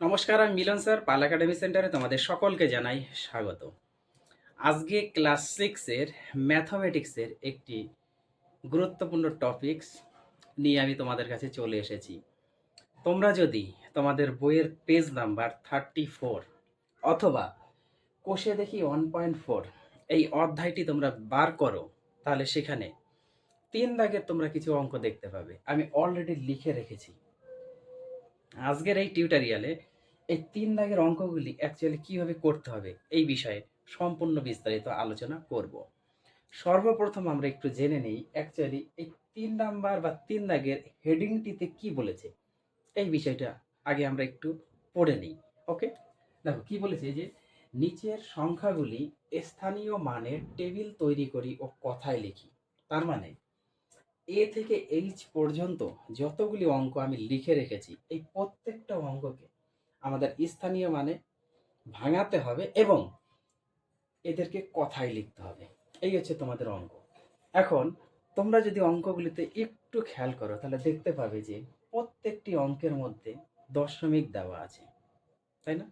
নমস্কার, আমি মিলন স্যার পাল একাডেমি সেন্টারে তোমাদের সকলকে জানাই স্বাগত। আজকে ক্লাস সিক্সের ম্যাথমেটিক্সের একটি গুরুত্বপূর্ণ টপিকস নিয়ে আমি তোমাদের কাছে চলে এসেছি। তোমরা যদি তোমাদের বইয়ের পেজ নাম্বার থার্টি ফোর অথবা কোষে দেখি ওয়ান পয়েন্ট ফোর এই অধ্যায়টি তোমরা বার করো, তাহলে সেখানে তিন দাগের তোমরা কিছু অঙ্ক দেখতে পাবে। আমি অলরেডি লিখে রেখেছি। আজকের এই টিউটোরিয়ালে এই তিন দাগের অঙ্কগুলি অ্যাকচুয়ালি কীভাবে করতে হবে এই বিষয়ে সম্পূর্ণ বিস্তারিত আলোচনা করব। সর্বপ্রথম আমরা একটু জেনে নেই অ্যাকচুয়ালি এই তিন নাম্বার বা তিন দাগের হেডিংটিতে কি বলেছে, এই বিষয়টা আগে আমরা একটু পড়ে নিই ওকে দেখো, কি বলেছে যে, নিচের সংখ্যাগুলি স্থানীয় মানের টেবিল তৈরি করি ও কথায় লিখি। তার মানে এ থেকে এইচ পর্যন্ত যতগুলি অঙ্ক আমি লিখে রেখেছি, এই প্রত্যেকটা অঙ্ককে আমাদের স্থানীয় মানে ভাঙাতে হবে এবং এদেরকে কথায় লিখতে হবে। এই হচ্ছে তোমাদের অঙ্ক। এখন তোমরা যদি অঙ্কগুলিতে একটু খেয়াল করো, তাহলে দেখতে পাবে যে প্রত্যেকটি অঙ্কের মধ্যে দশমিক দেওয়া আছে, তাই না?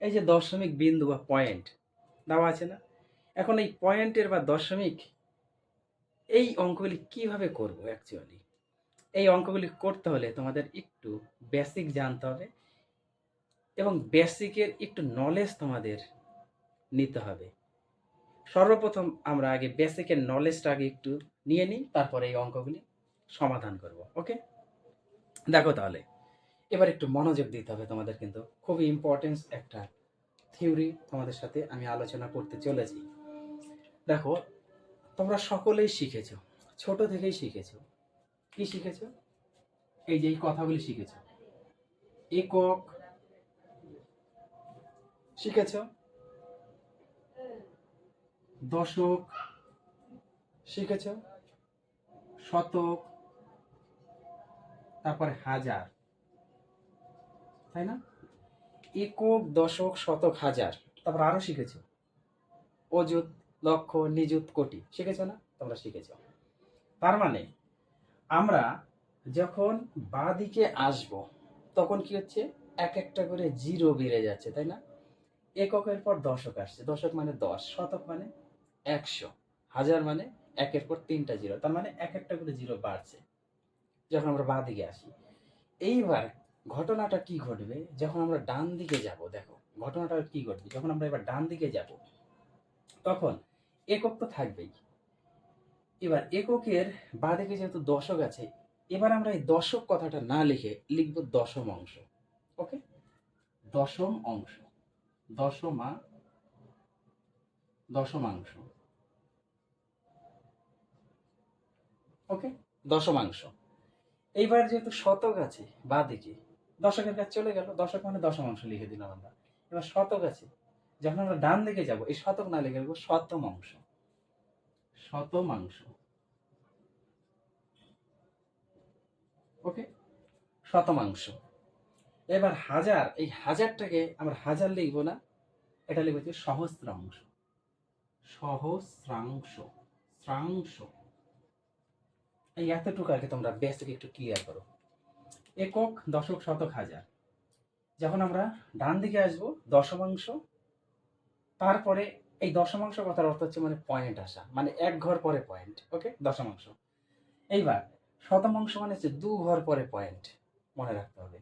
এই যে দশমিক বিন্দু বা পয়েন্ট দেওয়া আছে না? এখন এই পয়েন্টের বা দশমিক এই অঙ্কগুলি কীভাবে করব অ্যাকচুয়ালি এই অঙ্কগুলি করতে হলে তোমাদের একটু বেসিক জানতে হবে। এবং বেসিকের একটু নলেজ তোমাদের নিতে হবে। সর্বপ্রথম আমরা আগে বেসিকের নলেজটা আগে একটু নিয়ে নিই, তারপরে এই অঙ্কগুলি সমাধান করব ওকে দেখো তাহলে, এবার একটু মনোযোগ দিতে হবে তোমাদের কিন্তু। খুবই ইম্পর্টেন্স একটা থিওরি তোমাদের সাথে আমি আলোচনা করতে চলেছি। দেখো, তোমরা সকলেই শিখেছো, ছোট থেকেই শিখেছো। কি শিখেছো? এই যে এই কথাগুলি শিখেছো। একক শিখেছ? দশক, শিখেছ? শতক, তারপরে হাজার, তাই না? একক, দশক, শতক, হাজার, তারপর আরও শিখেছ? অযুত, লক্ষ, নিযুত, কোটি, শিখেছো না? তোমরা শিখেছো। তার মানে আমরা যখন বাঁ দিকে আসব, তখন কি হচ্ছে? এক একটা করে জিরো বেড়ে যাচ্ছে, তাই না? এককের পর দশক আসছে। দশক মানে দশ, শতক মানে একশো। হাজার মানে একের পর তিনটা জিরো। তার মানে এক একটা করে জিরো বাড়ছে। যখন আমরা বাঁ দিকে আসি। এইবার ঘটনাটা কি ঘটবে? যখন আমরা ডান দিকে যাব, দেখো, ঘটনাটা কি ঘটবে? যখন আমরা এবার ডান দিকে যাব, তখন একক তো থাকবেই। এবার এককের বাঁ দিকে যেহেতু দশক আছে, এবার আমরা এই দশক কথাটা না লিখে লিখব দশম অংশ। ওকে? দশম অংশ। দশমা, দশমাংশ। ওকে? দশমাংশ। এইবার যেহেতু শতক আছে বা দিকে দশকের কাছে চলে গেল, দশক মানে দশমাংশ লিখে দিলাম আমরা। এবার শতক আছে, যখন আমরা ডান দিকে যাব, এই শতক না লিখে লিখব শতমাংশ। শতমাংশ। ওকে? শতমাংশ। এবার হাজার, এই হাজারটাকে আমরা হাজার লিখব না, এটা লিখব হচ্ছে সহস্রাংশ। সহস্রাংশ শ্রাংশ এই এতটুকু আগে তোমরা বেসিক একটু ক্লিয়ার করো। একক দশক শতক হাজার। যখন আমরা ডান দিকে আসব, দশমাংশ, তারপরে এই দশমাংশ কথার অর্থ হচ্ছে মানে পয়েন্ট আসা মানে এক ঘর পরে পয়েন্ট ওকে দশমাংশ। এইবার, শতমাংশ মানে হচ্ছে দু ঘর পরে পয়েন্ট মনে রাখতে হবে।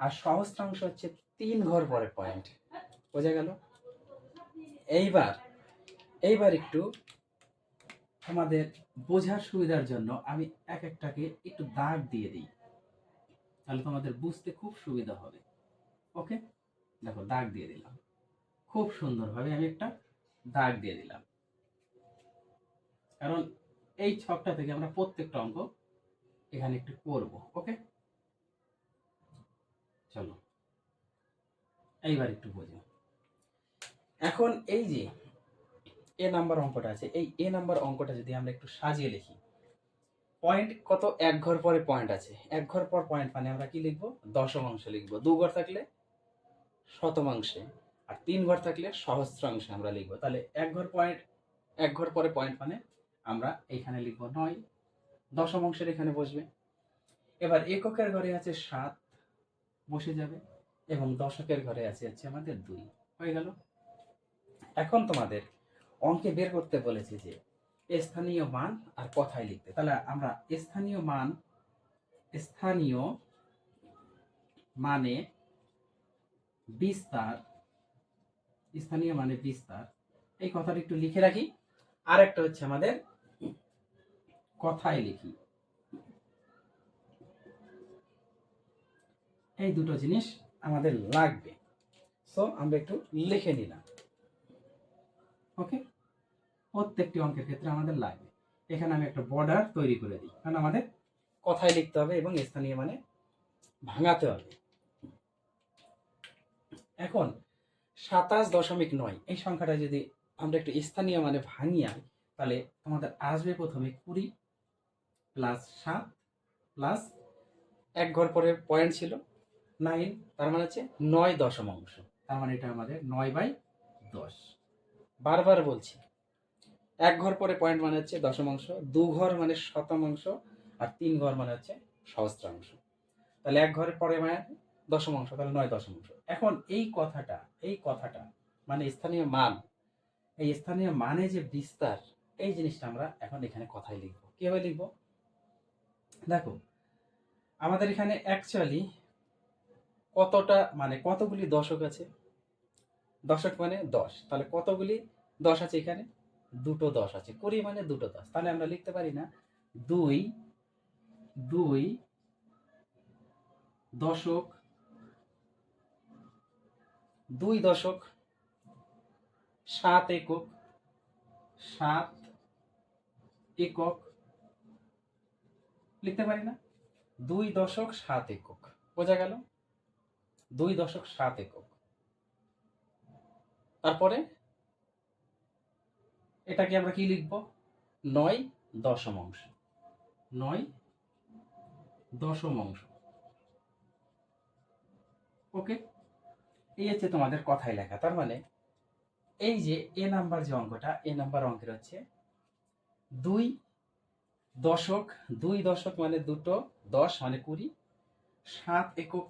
আর সহস্রাংশ হচ্ছে তিন ঘর পরে পয়েন্ট বোঝা গেল? এইবার এইবার একটু আমাদের বোঝার সুবিধার জন্য আমি এক একটাকে একটু দাগ দিয়ে দিই। তাহলে তোমাদের বুঝতে খুব সুবিধা হবে। ওকে? দেখো, দাগ দিয়ে দিলাম। খুব সুন্দরভাবে আমি একটা দাগ দিয়ে দিলাম। কারণ এই ছকটা থেকে আমরা প্রত্যেকটা অঙ্ক এখানে একটু করব। ওকে চলো এইবার একটু বোঝো। এখন এই যে এ নাম্বার অঙ্কটা আছে, এই এ নাম্বার অঙ্কটা যদি আমরা একটু সাজিয়ে লিখি পয়েন্ট কত? এক ঘর পরে পয়েন্ট আছে। এক ঘর পর পয়েন্ট মানে আমরা কি লিখব? দশমাংশ লিখব। দু ঘর থাকলে শতমাংশে আর তিন ঘর থাকলে সহস্রাংশে আমরা লিখব। তাহলে এক ঘর পয়েন্ট এক ঘর পরে পয়েন্ট মানে আমরা এইখানে লিখব নয়। দশমাংশের এখানে বসবে। এবার এককের ঘরে আছে সাত, বসে যাবে। এবং দশকের ঘরে আছে হচ্ছে আমাদের দুই। হয়ে গেল? এখন তোমাদের অঙ্কে বের করতে বলেছে যে স্থানীয় মান আর কথায় লিখতে। তাহলে আমরা স্থানীয় মান, স্থানীয় মানে বিস্তার, স্থানীয় মানে বিস্তার, এই কথাটা একটু লিখে রাখি। আর একটা হচ্ছে আমাদের কথায় লিখি। এই দুটো জিনিস আমাদের লাগবে। সো আমরা একটু লিখে নিলাম। ওকে প্রত্যেকটি অঙ্কের ক্ষেত্রে আমাদের লাগবে। এখানে আমি একটা বর্ডার তৈরি করে দিই। কারণ আমাদের কথায় লিখতে হবে এবং স্থানীয় মানে ভাঙাতে হবে। এখন, সাতাশ দশমিক নয়, এই সংখ্যাটা যদি আমরা একটু স্থানীয় মানে ভাঙি আনি, তাহলে আমাদের আসবে প্রথমে কুড়ি প্লাস সাত প্লাস এক ঘর পরে পয়েন্ট ছিল। নাইন তার মানে হচ্ছে নয় দশমাংশ তার মানে এটা আমাদের নয় বাই দশ। বারবার বলছি, এক ঘর পরে পয়েন্ট মানে হচ্ছে দশমাংশ দু ঘর মানে শতমাংশ আর তিন ঘর মানে হচ্ছে সহস্রাংশ। তাহলে এক ঘরের পরে মানে দশমাংশ তাহলে নয় দশমাংশ এখন এই কথাটা এই কথাটা মানে স্থানীয় মান, এই স্থানীয় মানে যে বিস্তার, এই জিনিসটা আমরা এখন এখানে কথায় লিখব। কীভাবে লিখব? দেখো, আমাদের এখানে অ্যাকচুয়ালি কতটা মানে কতগুলি দশক আছে? দশক মানে দশ। তাহলে কতগুলি দশ আছে এখানে? দুটো দশ আছে। কুড়ি মানে দুটো দশ। তাহলে আমরা লিখতে পারি না, দুই দুই দশক দুই দশক, সাত একক সাত একক, লিখতে পারি না? দুই দশক, সাত একক। বোঝা গেল? দুই দশক সাত একক। তারপরে এটাকে আমরা কি লিখব? নয় দশম অংশ নয় দশম অংশ ওকে? এই হচ্ছে তোমাদের কথায় লেখা। তার মানে এই যে এ নাম্বার যে অঙ্কটা, এ নাম্বার অঙ্কের হচ্ছে দুই দশক দুই দশক মানে দুটো দশ মানে কুড়ি, সাত একক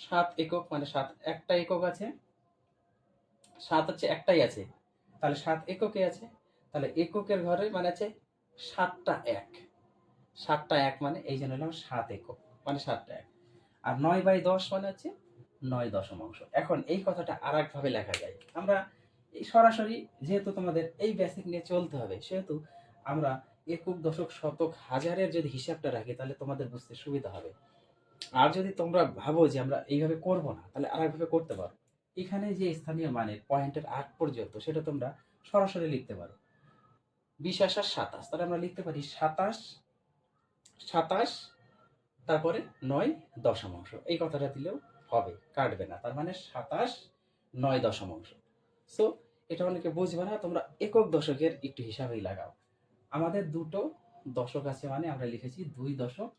সাত একক মানে সাত, একটা একক আছে। সাত হচ্ছে একটাই আছে। তাহলে সাত এককে আছে। তাহলে এককের ঘরে মানে আছে সাতটা এক। সাতটা এক মানে এই জন্য হলাম সাত একক মানে সাতটা এক। আর নয় বাই দশ মানে হচ্ছে নয় দশমাংশ। এখন এই কথাটা আর একভাবে লেখা যায়। আমরা এই সরাসরি যেহেতু তোমাদের এই বেসিক নিয়ে চলতে হবে, সেহেতু আমরা একক দশক শতক হাজারের যদি হিসাবটা রাখি, তাহলে তোমাদের বুঝতে সুবিধা হবে। আর যদি তোমরা ভাবো যে আমরা এইভাবে করব না, তাহলে আরেকভাবে করতে পারো। এখানে যে স্থানীয় মানের পয়েন্টের আট পর্যন্ত সেটা তোমরা সরাসরি লিখতে পারো। বিশ আসার সাতাশ, তাহলে আমরা লিখতে পারি সাতাশ সাতাশ, তারপরে নয় দশমাংশ। এই কথাটা দিলেও হবে, কাটবে না। তার মানে সাতাশ, নয় দশমাংশ। সো এটা অনেকে বুঝবে না, তোমরা একক দশকের একটু হিসাবেই লাগাও। আমাদের দুটো দশক আছে মানে আমরা লিখেছি দুই দশক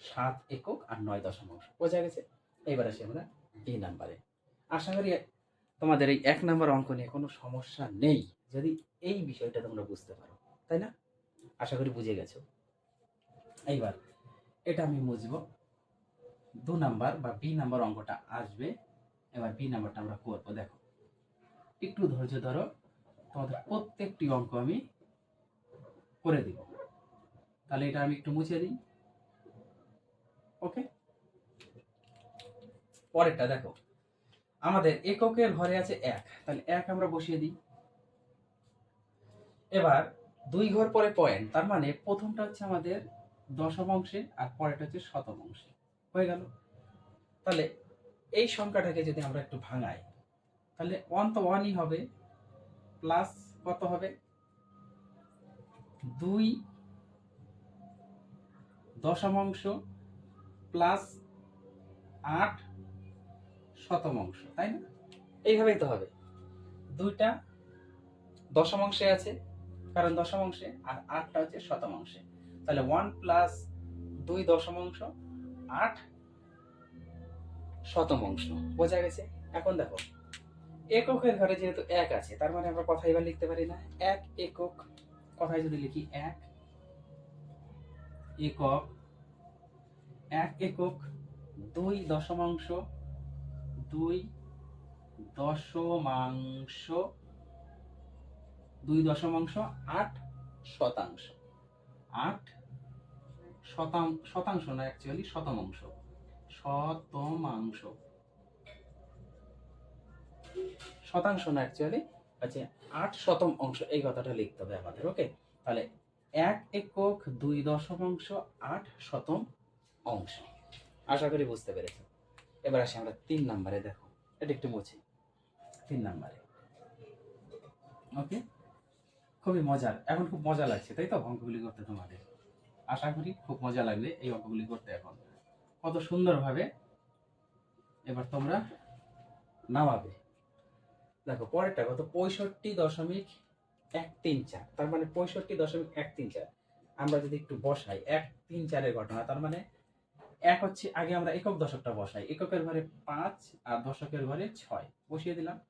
সাত একক আর নয় দশমাংশ বোঝা গেছে? এবার আসি আমরা এই নাম্বারে আশা করি তোমাদের এই এক নম্বর অঙ্ক নিয়ে কোনো সমস্যা নেই, যদি এই বিষয়টা তোমরা বুঝতে পারো, তাই না? আশা করি বুঝে গেছো? এইবার এটা আমি বুঝব। দু নাম্বার বা বি নাম্বার অঙ্কটা আসবে, এবার বি নাম্বারটা আমরা করব, দেখো। একটু ধৈর্য ধরো, তোমাদের প্রত্যেকটি অঙ্ক আমি করে দিব। তাহলে এটা আমি একটু মুছে দিই। ওকে পরেরটা দেখো। আমাদের এককের ঘরে আছে এক। তাহলে এক আমরা বসিয়ে দিই। এবার দুই ঘর পরে পয়েন্ট। তার মানে প্রথমটা হচ্ছে আমাদের দশমাংশে আর পরেরটা হচ্ছে শতমাংশে হয়ে গেল। তাহলে এই সংখ্যাটাকে যদি আমরা একটু ভাঙাই, তাহলে ওয়ান তো ওয়ানই হবে প্লাস কত হবে? দুই দশমাংশ প্লাস আট শতমাংশ তাই না? এইভাবেই তো হবে। দুইটা দশমাংশে আছে কারণ দশমাংশে আর আটটা হচ্ছে শতমাংশে তাহলে ওয়ান প্লাস দুই দশমাংশ আট শতমাংশ বোঝা গেছে? এখন দেখো এককের ঘরে যেহেতু এক আছে তার মানে আমরা কথা এবার লিখতে পারি না। এক একক কথায় যদি লিখি এক একক এক একক দুই দশমাংশ দুই দশমাংশ দুই দশমাংশ, আট শতাংশ। আট শতাংশ না অ্যাকচুয়ালি শতমাংশ। শতমাংশ। শতাংশ না অ্যাকচুয়ালি আচ্ছা আট শতম অংশ, এই কথাটা লিখতে হবে আমাদের ওকে তাহলে এক একক দুই দশমাংশ, আট শতম অংশ। আশা করি বুঝতে পেরেছ। এবার আসি আমরা তিন নাম্বারে, দেখো। এটা একটু মুছি। তিন নাম্বারে। ওকে? খুবই মজার। এখন খুব মজা লাগছে, তাই তো? অঙ্কগুলি করতে তোমাদের। আশা করি খুব মজা লাগবে এই অঙ্কগুলি করতে এখন। কত সুন্দরভাবে এবার তোমরা নামাবে। দেখো, পরেরটা কত? পঁয়ষট্টি দশমিক এক তিন চার। তার মানে পঁয়ষট্টি দশমিক এক তিন চার। আমরা যদি একটু বসাই, এক তিন চারের ঘটনা, তার মানে এক হচ্ছে আগে আমরা একক দশকটা বসাই। এককের ঘরে পাঁচ আর দশকের ঘরে ছয়। বসিয়ে দিলাম।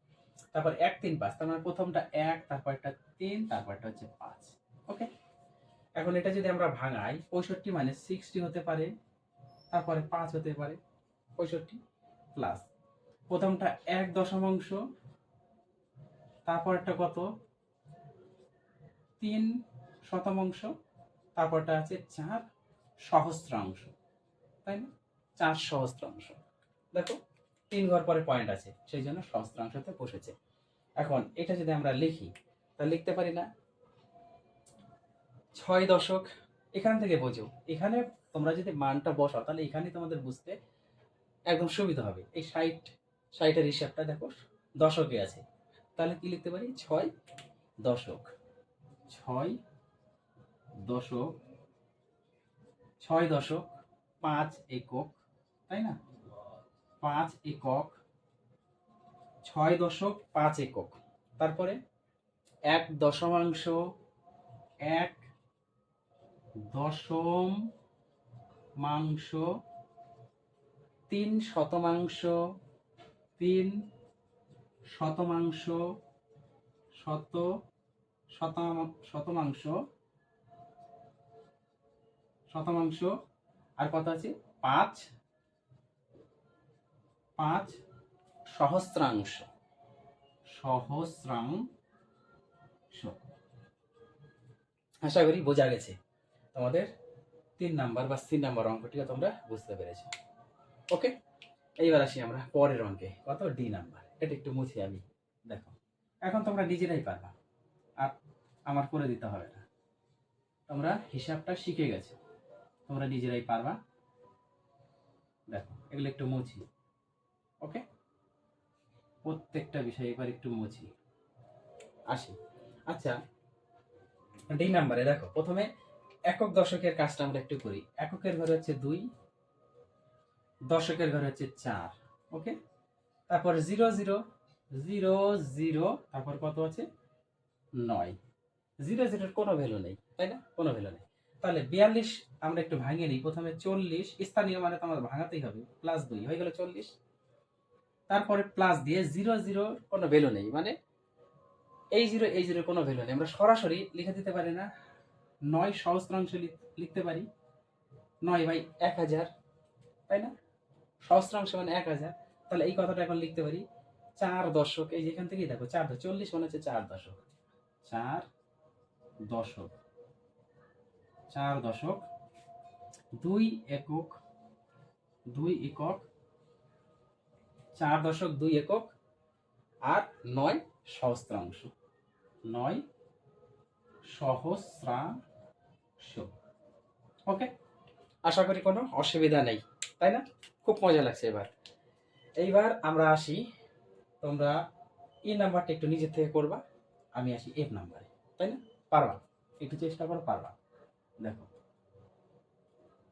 তারপর এক, তিন, পাঁচ। তার মানে প্রথমটা এক, তারপরটা তিন, তারপরটা হচ্ছে পাঁচ। ওকে? এখন এটা যদি আমরা ভাঙাই, পঁয়ষট্টি মানে সিক্সটি হতে পারে। তারপরে পাঁচ হতে পারে। পঁয়ষট্টি প্লাস প্রথমটা এক দশমাংশ। তারপরটা কত? তিন শতমাংশ তারপরটা আছে চার সহস্রাংশ। তাই না? চার সহস্রাংশ। দেখো, তিন ঘর পরে পয়েন্ট আছে, সেই জন্য সহস্রাংশতে বসেছে। এখন এটা যদি আমরা লিখি তাহলে লিখতে পারি না। ছয় দশক, এখান থেকে বোঝো। এখানে তোমরা যদি মানটা বসাও, তাহলে এখানে তোমাদের বুঝতে একদম সুবিধা হবে। এই ষাট, ষাটের হিসাবটা দেখো, দশকে আছে। তাহলে কি লিখতে পারি? ছয় দশক। ছয় দশক ছয় দশক পাঁচ একক, তাই না? পাঁচ একক, ছয় দশক, পাঁচ একক। তারপরে এক দশমাংশ, এক দশম মাংস তিন শতমাংশ তিন শতমাংশ, শত শতাম- শতমাংশ শতমাংশ আর কত আছে? পাঁচ পাঁচ সহস্রাংশ। সহস্রাংশ। আশা করি বোঝা গেছে তোমাদের তিন নাম্বার বা তিন নাম্বার অঙ্কটিও তোমরা বুঝতে পেরেছ। ওকে এইবার আসি আমরা পরের অঙ্কে। কত? D number. এটা একটু মুছি আমি। দেখো, এখন তোমরা নিজেরাই পারবা। আর আমার করে দিতে হবে না। তোমরা হিসাবটা শিখে গেছো। তোমরা নিজেরাই পারবা। দেখো, এগুলো একটু মুছি। ওকে প্রত্যেকটা বিষয় এবার একটু মুছি। আসি। আচ্ছা ডি নাম্বারে দেখো, প্রথমে একক দশকের কাজটা আমরা একটু করি। এককের ঘরে হচ্ছে দুই, দশকের ঘরে হচ্ছে চার। ওকে তারপর জিরো জিরো জিরো জিরো, তারপর কত আছে? নয়। জিরো, জিরোর কোনো ভ্যালু নেই, তাই না? কোনো ভ্যালু নেই। তাহলে বিয়াল্লিশ আমরা একটু ভাঙিয়ে নিই। প্রথমে চল্লিশ, স্থানীয় মানে তো আমাদের ভাঙাতেই হবে প্লাস দুই, হয়ে গেল চল্লিশ। তারপরে প্লাস দিয়ে জিরো জিরো কোনো ভ্যালু নেই মানে এই জিরো এই জিরো কোনো ভ্যালু নেই। আমরা সরাসরি লিখে দিতে পারি না, নয় সহস্রাংশ লিখ- লিখতে পারি। নয় বাই এক হাজার, তাই না? সহস্রাংশ মানে এক হাজার। তাহলে এই কথাটা এখন লিখতে পারি, চার দশক, এই যেখান থেকেই দেখো, চার চল্লিশ মানে হচ্ছে চার দশক। চার দশক। চার দশক, দুই একক দুই একক, চার দশক, দুই একক, আর নয় সহস্রাংশ। নয় সহস্রাংশ। ওকে আশা করি কোনো অসুবিধা নেই, তাই না? খুব মজা লাগছে এবার। এইবার আমরা আসি, তোমরা ই নাম্বারটা একটু নিজের থেকে করবা, আমি আসি এফ নাম্বারে তাই না? পারবা? একটু চেষ্টা করো, পারবা। দেখো।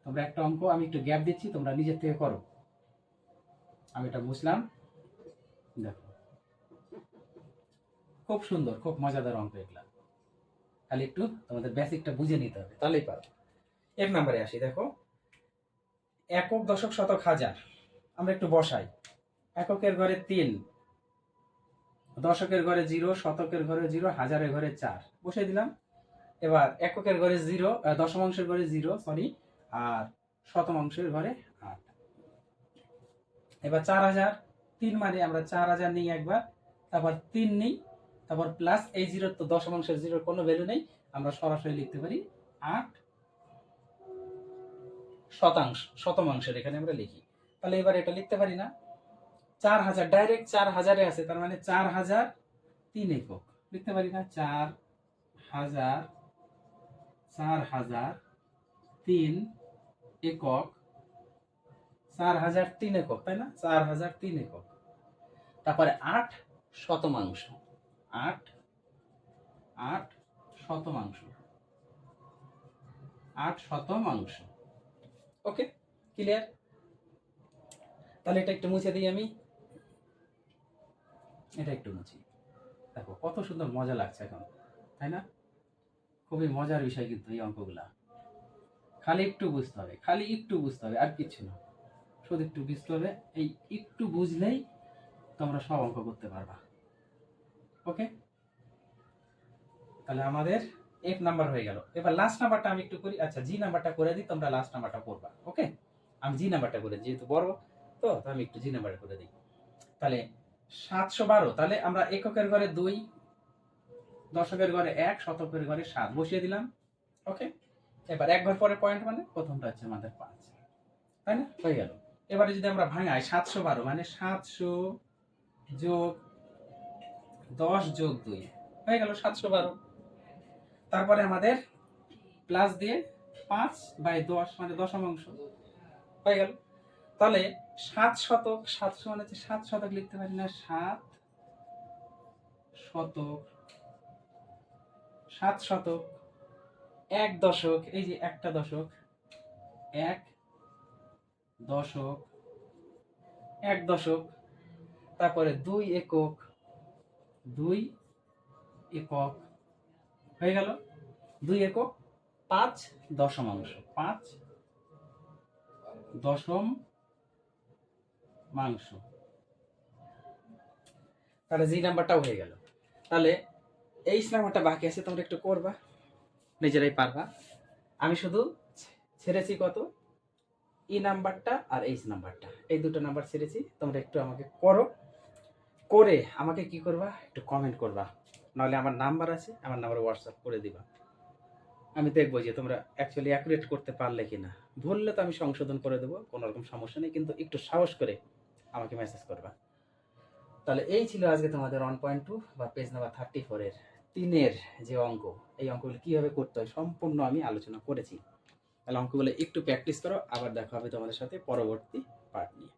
তোমরা একটা অঙ্ক, আমি একটু গ্যাপ দিচ্ছি, তোমরা নিজের থেকে করো। আমি এটা বুঝলাম। দেখো। খুব সুন্দর, খুব মজাদার অঙ্ক এগুলা। খালি একটু তোমাদের বেসিকটা বুঝে নিতে হবে। তাহলেই পারো। এক নম্বরে আসি, দেখো। একক দশক শতক হাজার। আমরা একটু বসাই। এককের ঘরে তিন, দশকের ঘরে জিরো, শতকের ঘরে জিরো, হাজারের ঘরে চার। বসে দিলাম। এবার এককের ঘরে জিরো দশমাংশের ঘরে জিরো সরি আর শতমাংশের ঘরে আট। এবার চার হাজার, তিন মানে আমরা চার হাজার নিই একবার, তারপর তিন নিই, তারপর প্লাস এই জিরোর তো দশমাংশের জিরোর কোনো ভ্যালু নেই, আমরা সরাসরি লিখতে পারি আট শতাংশ, শতমাংশের এখানে আমরা লিখি। তাহলে এবার এটা লিখতে পারি না। চার হাজার ডাইরেক্ট চার হাজারে আছে, তার মানে চার হাজার তিন একক। লিখতে পারি না, চার হাজার চার হাজার তিন একক, চার হাজার তিন একক, তাই না? চার হাজার তিন একক। তারপরে আট শতমাংশ, আট আট শতমাংশ আট শতমাংশ। ওকে, ক্লিয়ার? তাহলে এটা একটু মুছে দিই আমি। এটা একটু মুছি। দেখো, কত সুন্দর মজা লাগছে এখন, তাই না? খুবই মজার বিষয় কিন্তু এই অঙ্কগুলা। খালি একটু বুঝতে হবে, খালি একটু বুঝতে হবে, আর কিচ্ছু না। শুধু একটু বুঝতে হবে, এই একটু বুঝলেই তোমরা সব অঙ্ক করতে পারবা। ওকে? তাহলে আমাদের এক নাম্বার হয়ে গেল। এবার লাস্ট নাম্বারটা আমি একটু করি আচ্ছা জি নাম্বারটা করে দিই, তোমরা লাস্ট নাম্বারটা করবা, ওকে? আমি জি নাম্বারটা করে, যেহেতু বড়, তো আমি একটু জি নাম্বারটা করে দিই। তাহলে সাতশো বারো, তাহলে আমরা এককের ঘরে দুই দশকের ঘরে এক শতকের ঘরে সাত বসিয়ে দিলাম। ওকে। এবার এক ঘর পরে পয়েন্ট মানে প্রথমটা হচ্ছে আমাদের পাঁচ। তাই না? হয়ে গেল। এবারে যদি আমরা ভাঙাই সাতশো বারো মানে সাতশো যোগ দশ যোগ দুই। হয়ে গেল সাতশো বারো। তারপরে আমাদের প্লাস দিয়ে পাঁচ বাই দশ মানে দশমাংশ হয়ে গেল। তাহলে সাত শতক সাতশো মানে হচ্ছে সাত শতক লিখতে পারি না সাত শতক সাত শতক, এক দশক, এই যে একটা দশক, এক দশক এক দশক, তারপরে দুই একক দুই একক, হয়ে গেল? দুই একক, পাঁচ দশমাংশ, পাঁচ দশম মাংস তাহলে জি নাম্বারটাও হয়ে গেল। তাহলে এইচ নাম্বারটা বাকি আছে, তোমরা একটু করবা। নিজেরাই পারবা। আমি শুধু ছেড়েছি কত? ই নাম্বারটা আর এইচ নাম্বারটা। এই দুটো নাম্বার ছেড়েছি, তোমরা একটু আমাকে করো। করে আমাকে কি করবা? একটু কমেন্ট করবা। নাহলে আমার নাম্বার আছে, আমার নাম্বার হোয়াটসঅ্যাপ করে দিবা। আমি দেখব যে তোমরা অ্যাকচুয়ালি অ্যাকুরেট করতে পারলে কি না ভুললে তো আমি সংশোধন করে দেবো কোনো রকম সমস্যা নেই, কিন্তু একটু সাহস করে আমাকে মেসেজ করবা। তাহলে এই ছিল আজকে তোমাদের ওয়ান পয়েন্ট টু বা পেজ নাম্বার থার্টি ফোরের তিনের যে অঙ্ক, এই অঙ্কগুলো কীভাবে করতে হয় সম্পূর্ণ আমি আলোচনা করেছি। তাহলে অঙ্কগুলো একটু প্র্যাকটিস করো, আবার দেখা হবে তোমাদের সাথে পরবর্তী পার্ট নিয়ে।